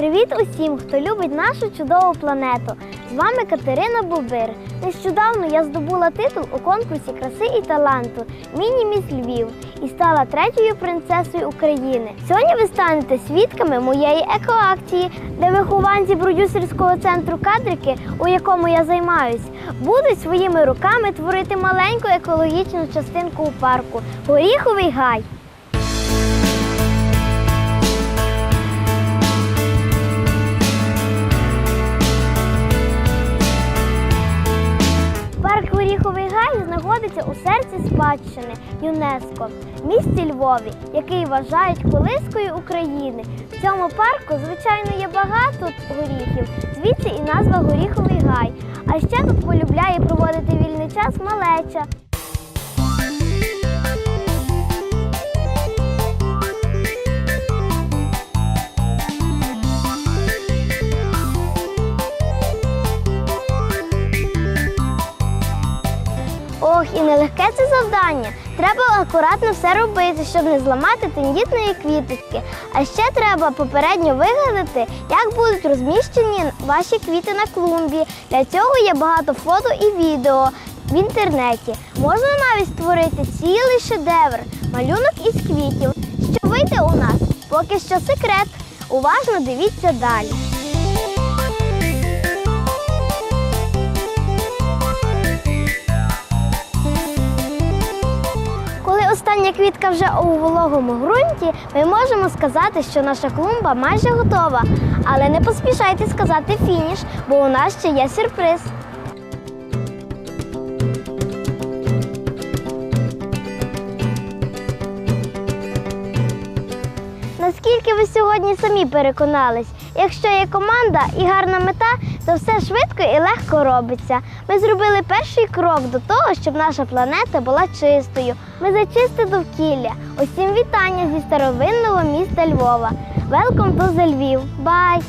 Привіт усім, хто любить нашу чудову планету. З вами Катерина Бубир. Нещодавно я здобула титул у конкурсі краси і таланту Міні-міс Львів і стала третьою принцесою України. Сьогодні ви станете свідками моєї екоакції, де вихованці продюсерського центру кадрики, у якому я займаюсь, будуть своїми руками творити маленьку екологічну частинку у парку Горіховий гай. Знаходиться у серці спадщини ЮНЕСКО, в місті Львові, який вважають колискою України. В цьому парку, звичайно, є багато горіхів, звідси і назва Горіховий Гай. А ще тут полюбляє проводити вільний час малеча. Ох, і нелегке це завдання. Треба акуратно все робити, щоб не зламати тендітної квіточки. А ще треба попередньо вигадати, як будуть розміщені ваші квіти на клумбі. Для цього є багато фото і відео в інтернеті. Можна навіть створити цілий шедевр, малюнок із квітів. Що вийде у нас? Поки що секрет. Уважно дивіться далі. Коли остання квітка вже у вологому ґрунті, ми можемо сказати, що наша клумба майже готова. Але не поспішайте сказати фініш, бо у нас ще є сюрприз. Наскільки ви сьогодні самі переконались, якщо є команда і гарна мета, то все швидко і легко робиться. Ми зробили перший крок до того, щоб наша планета була чистою. Ми за чисте довкілля. Усім вітання зі старовинного міста Львова. Welcome to the Львів. Бай!